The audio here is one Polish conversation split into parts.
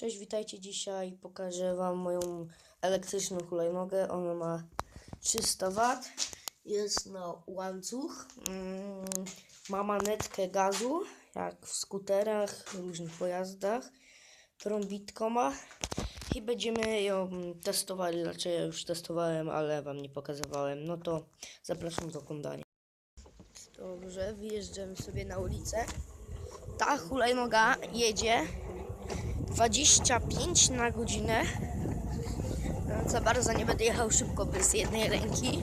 Cześć, witajcie dzisiaj. Pokażę Wam moją elektryczną hulajnogę. Ona ma 300 W. Jest na łańcuch. Mm, Ma manetkę gazu, jak w skuterach, różnych pojazdach. Trąbitko ma. I będziemy ją testowali. Znaczy ja już testowałem, ale Wam nie pokazywałem. No to zapraszam do oglądania. Dobrze, wyjeżdżamy sobie na ulicę. Ta hulajnoga jedzie 25 na godzinę. No, Za bardzo nie będę jechał szybko bez jednej ręki.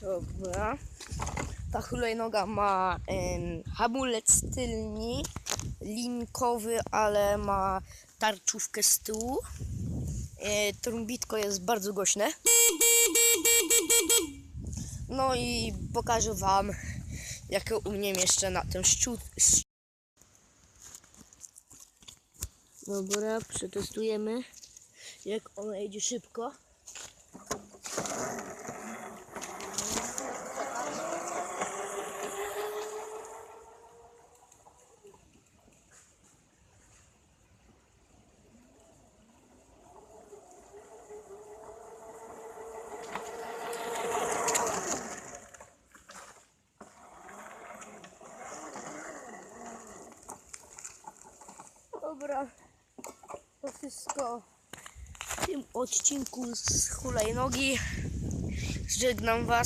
Dobra. Ta hulajnoga ma em, hamulec tylny, linkowy, ale ma tarczówkę z tyłu. E, trąbitko jest bardzo głośne. No i pokażę Wam, jak ją umiem jeszcze na tym szczu... sz- Dobra, przetestujemy, jak ona jedzie szybko. Dobra, to wszystko w tym odcinku z hulajnogi. Żegnam Was.